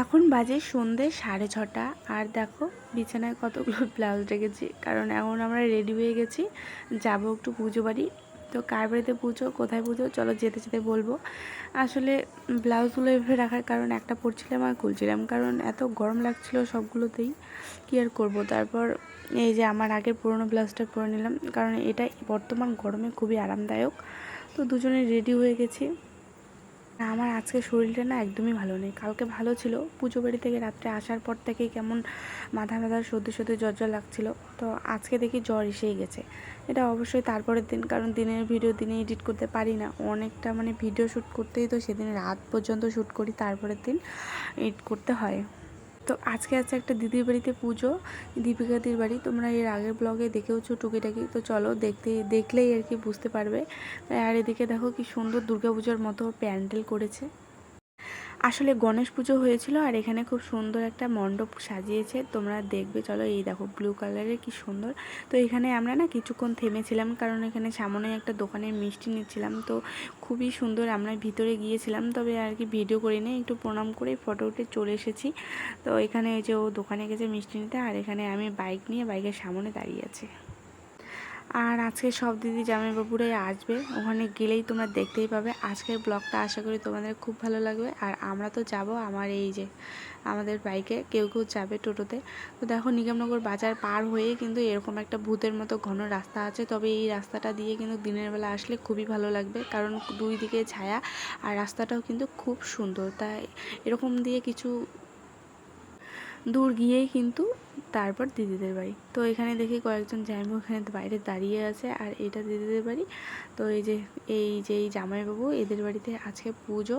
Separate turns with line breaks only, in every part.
এখন বাজে সন্ধে সাড়ে ছটা। আর দেখো, বিছানায় কতগুলো ব্লাউজ রেখেছি। কারণ এখন আমরা রেডি হয়ে গেছি, যাব একটু পুজো বাড়ি। তো কার বাড়িতে পুজো, কোথায় পুজো, চলো যেতে যেতে বলব। আসলে ব্লাউজগুলো এভাবে রাখার কারণ একটা পরছিলাম আর খুলছিলাম। কারণ এত গরম লাগছিল সবগুলোতেই, কী আর করব? তারপর এই যে আমার আগের পুরনো ব্লাউজটা পরে নিলাম। কারণ এটা বর্তমান গরমে খুবই আরামদায়ক। তো দুজনে রেডি হয়ে গেছি। আমার আজকে শরীরটা না একদমই ভালো নেই। কালকে ভালো ছিল, পুজো বাড়ি থেকে রাত্রে আসার পর থেকেই কেমন মাথা ব্যথা, সর্দি সর্দি, জ্বর জ্বর লাগছিল। তো আজকে দেখি জ্বর এসেই গেছে। এটা অবশ্যই তারপরের দিন, কারণ দিনের ভিডিও দিনে এডিট করতে পারি না। অনেকটা মানে ভিডিও শ্যুট করতেই তো সেদিন রাত পর্যন্ত শ্যুট করি, তারপরের দিন এডিট করতে হয়। তো আজকে আছে একটা দিদির বাড়িতে পুজো, দীপিকাদির বাড়ি। তোমরা এর আগের ব্লগে দেখেওছো টুকিটাকি। তো চলো দেখতে, দেখলেই আর কি বুঝতে পারবে। আর এদিকে দেখো কি সুন্দর দুর্গাপুজোর মতো প্যান্ডেল করেছে। আসলে গণেশ পুজো হয়েছিল আর এখানে খুব সুন্দর একটা মণ্ডপ সাজিয়েছে। তোমরা দেখবে, চলো এই দেখো ব্লু কালারের কি সুন্দর। তো এখানে আমরা না কিছুক্ষণ থেমেছিলাম কারণ এখানে সামনে একটা দোকানে মিষ্টি নিচ্ছিলাম। তো খুবই সুন্দর আমরা ভিতরে গিয়েছিলাম, তবে আর কি ভিডিও করে না একটু প্রণাম করে ফটো উঠে চলে এসেছি। তো এখানে এই যে ও দোকানে গেছে মিষ্টি নিতে, আর এখানে আমি বাইক নিয়ে বাইকের সামনে দাঁড়িয়ে আছি। আর আজকে সব দিদি জামাইবাবুরাই আসবে, ওখানে গেলেই তোমরা দেখতেই পাবে। আজকের ব্লগটা আশা করি তোমাদের খুব ভালো লাগবে। আর আমরা তো যাব আমার এই যে, আমাদের বাইকে, কেউ কেউ যাবে টোটোতে। তো দেখো, নিগমনগর বাজার পার হয়ে কিন্তু এরকম একটা ভূতের মতো ঘন রাস্তা আছে। তবে এই রাস্তাটা দিয়ে কিন্তু দিনের বেলা আসলে খুবই ভালো লাগবে, কারণ দুই দিকে ছায়া আর রাস্তাটাও কিন্তু খুব সুন্দর। তাই এরকম দিয়ে কিছু দূর গিয়েই কিন্তু তারপর দিদিদের বাড়ি। তো এখানে দেখি কয়েকজন জামাইবাবু এখানে বাইরে দাঁড়িয়ে আছে আর এটা দিদিদের বাড়ি। তো এই যে এই যে এই জামাইবাবু এদের বাড়িতে আজকে পুজো।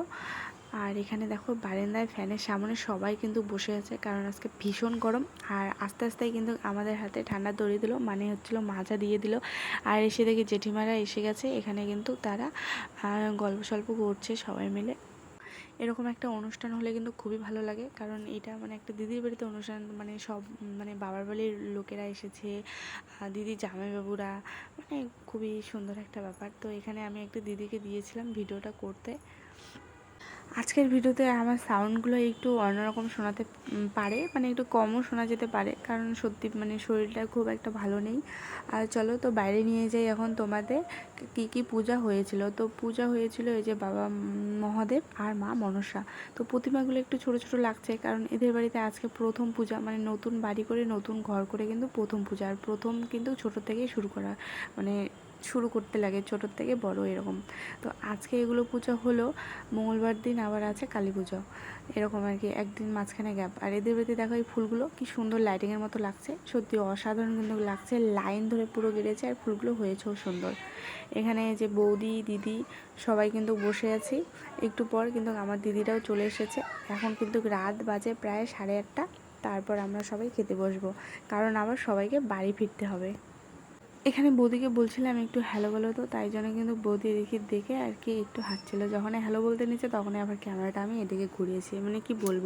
আর এখানে দেখো বারান্দায় ফ্যানের সামনে সবাই কিন্তু বসে আছে কারণ আজকে ভীষণ গরম। আর আস্তে আস্তে কিন্তু আমাদের হাতে ঠান্ডা দড়ি দিল মানে হচ্ছিল মাজা দিয়ে দিল। আর এসে দেখি জেঠিমারা এসে গেছে। এখানে কিন্তু তারা গল্প সল্প করছে সবাই মিলে। এরকম একটা অনুষ্ঠান হলে কিন্তু খুবই ভালো লাগে। কারণ এটা মানে একটা দিদির বাড়িতে অনুষ্ঠান মানে সব মানে বাবার বাড়ির লোকেরা এসেছে দিদি জামাইবাবুরা মানে খুবই সুন্দর একটা ব্যাপার। তো এখানে আমি একটা দিদিকে দিয়েছিলাম ভিডিওটা করতে। আজকের ভিডিওতে আমার সাউন্ডগুলো একটু অন্যরকম শোনাতে পারে মানে একটু কমও শোনা যেতে পারে, কারণ সত্যি মানে শরীরটা খুব একটা ভালো নেই। আর চলো তো বাইরে নিয়ে যাই এখন তোমাদের, কি কি পূজা হয়েছিল? তো পূজা হয়েছিল এই যে বাবা মহাদেব আর মা মনসা। তো প্রতিমাগুলো একটু ছোট ছোট লাগছে, কারণ এদের বাড়িতে আজকে প্রথম পূজা মানে নতুন বাড়ি করে, নতুন ঘর করে কিন্তু প্রথম পূজা। আর প্রথম কিন্তু ছোট থেকেই শুরু করা মানে শুরু করতে লাগে ছোটোর থেকে বড় এরকম। তো আজকে এগুলো পুজো হলো, মঙ্গলবার দিন আবার আছে কালী পুজো। এরকম আর কি, একদিন মাঝখানে গ্যাপ আর এদের বাড়িতে দেখো এই ফুলগুলো, কি সুন্দর লাইটিংয়ের মতো লাগছে। সত্যি অসাধারণ কিন্তু লাগছে লাইন ধরে পুরো গেড়েছে আর ফুলগুলো হয়েছেও সুন্দর। এখানে যে বৌদি, দিদি, সবাই কিন্তু বসে আছি। একটু পর কিন্তু আমার দিদিরাও চলে এসেছে। এখন কিন্তু রাত বাজে প্রায় সাড়ে আটটা। তারপর আমরা সবাই খেতে বসবো। কারণ আবার সবাইকে বাড়ি ফিরতে হবে। এখানে বৌদিকে বলছিলাম একটু হ্যালো বলো তো, তাই জন্য কিন্তু বৌদি এদিকে দেখে আর কি একটু হাঁটছিলো। যখন হ্যালো বলতে নিচ্ছে তখনই আবার ক্যামেরাটা আমি এদিকে ঘুরিয়েছি। মানে কি বলব?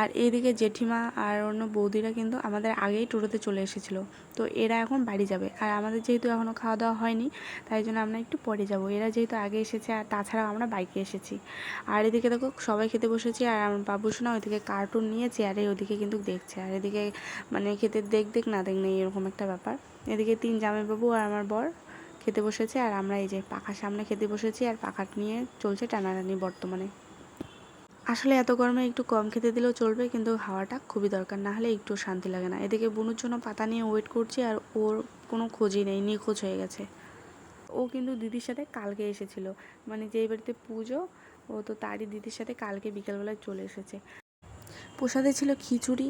আর এদিকে জেঠিমা আর অন্য বৌদিরা কিন্তু আমাদের আগেই টোটোতে চলে এসেছিল। তো এরা এখন বাড়ি যাবে। আর আমাদের যেহেতু এখনও খাওয়া দাওয়া হয়নি, তাই জন্য আমরা একটু পরে যাব। এরা যেহেতু আগে এসেছে, আর তাছাড়াও আমরা বাইকে এসেছি। আর এদিকে দেখো, সবাই খেতে বসেছি, আর আমার বাবুসোনা ওইদিকে কার্টুন নিয়ে চেয়ারে ওদিকে কিন্তু দেখছে। আর এদিকে মানে খেতে দেখ দেখ না দেখ নেই, এরকম একটা ব্যাপার। এদিকে তিন জামাইবাবু আর আমার বর খেতে বসেছে আর আমরা এই যে পাখার সামনে খেতে বসেছি আর পাখাট নিয়ে চলছে টানাটানি বর্তমানে। আসলে এত গরমে একটু কম খেতে দিলেও চলবে কিন্তু হাওয়াটা খুবই দরকার, না হলে একটু শান্তি লাগে না। এদিকে বুনুর জন্য পাতা নিয়ে ওয়েট করছি আর ওর কোনো খোঁজই নেই, নিখোঁজ হয়ে গেছে। ও কিন্তু দিদির সাথে কালকে এসেছিল মানে যেই বাড়িতে পুজো, ও তো তারই দিদির সাথে কালকে বিকালবেলায় চলে এসেছে। প্রসাদে ছিল খিচুড়ি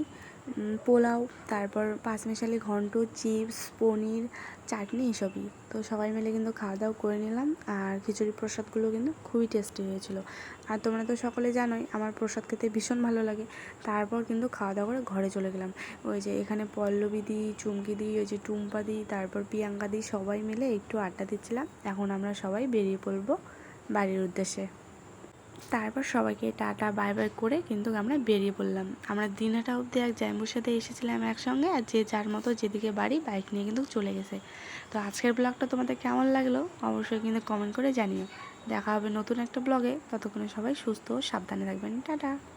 পোলাও, তারপর পাঁচমিশালি ঘন্ট, চিপস, পনির, চাটনি এসবই। তো সবাই মিলে কিন্তু খাওয়া দাওয়া করে নিলাম আর খিচুড়ি প্রসাদগুলো কিন্তু খুবই টেস্টি হয়েছিল। আর তোমরা তো সকলে জানোই, আমার প্রসাদ খেতে ভীষণ ভালো লাগে। তারপর কিন্তু খাওয়া দাওয়া করে ঘরে চলে গেলাম। ওই যে এখানে পল্লবী দি, চুমকি দি, ওই যে টুম্পা দি, তারপর প্রিয়াঙ্কা দি, সবাই মিলে একটু আড্ডা দিচ্ছিলাম। এখন আমরা সবাই বেরিয়ে পড়ব বাড়ির উদ্দেশ্যে। তারপর সবাইকে টাটা, বাই বাই করে কিন্তু আমরা বেরিয়ে পড়লাম। আমরা দিনাটা অবধি এক জাম্বুর সাথে এসেছিলাম একসঙ্গে আর যে যার মতো যেদিকে বাড়ি বাইক নিয়ে কিন্তু চলে গেছে। তো আজকের ব্লগটা তোমাদের কেমন লাগল অবশ্যই কিন্তু কমেন্ট করে জানিও। দেখা হবে নতুন একটা ব্লগে। ততক্ষণে সবাই সুস্থ ও সাবধানে থাকবেন। টাটা!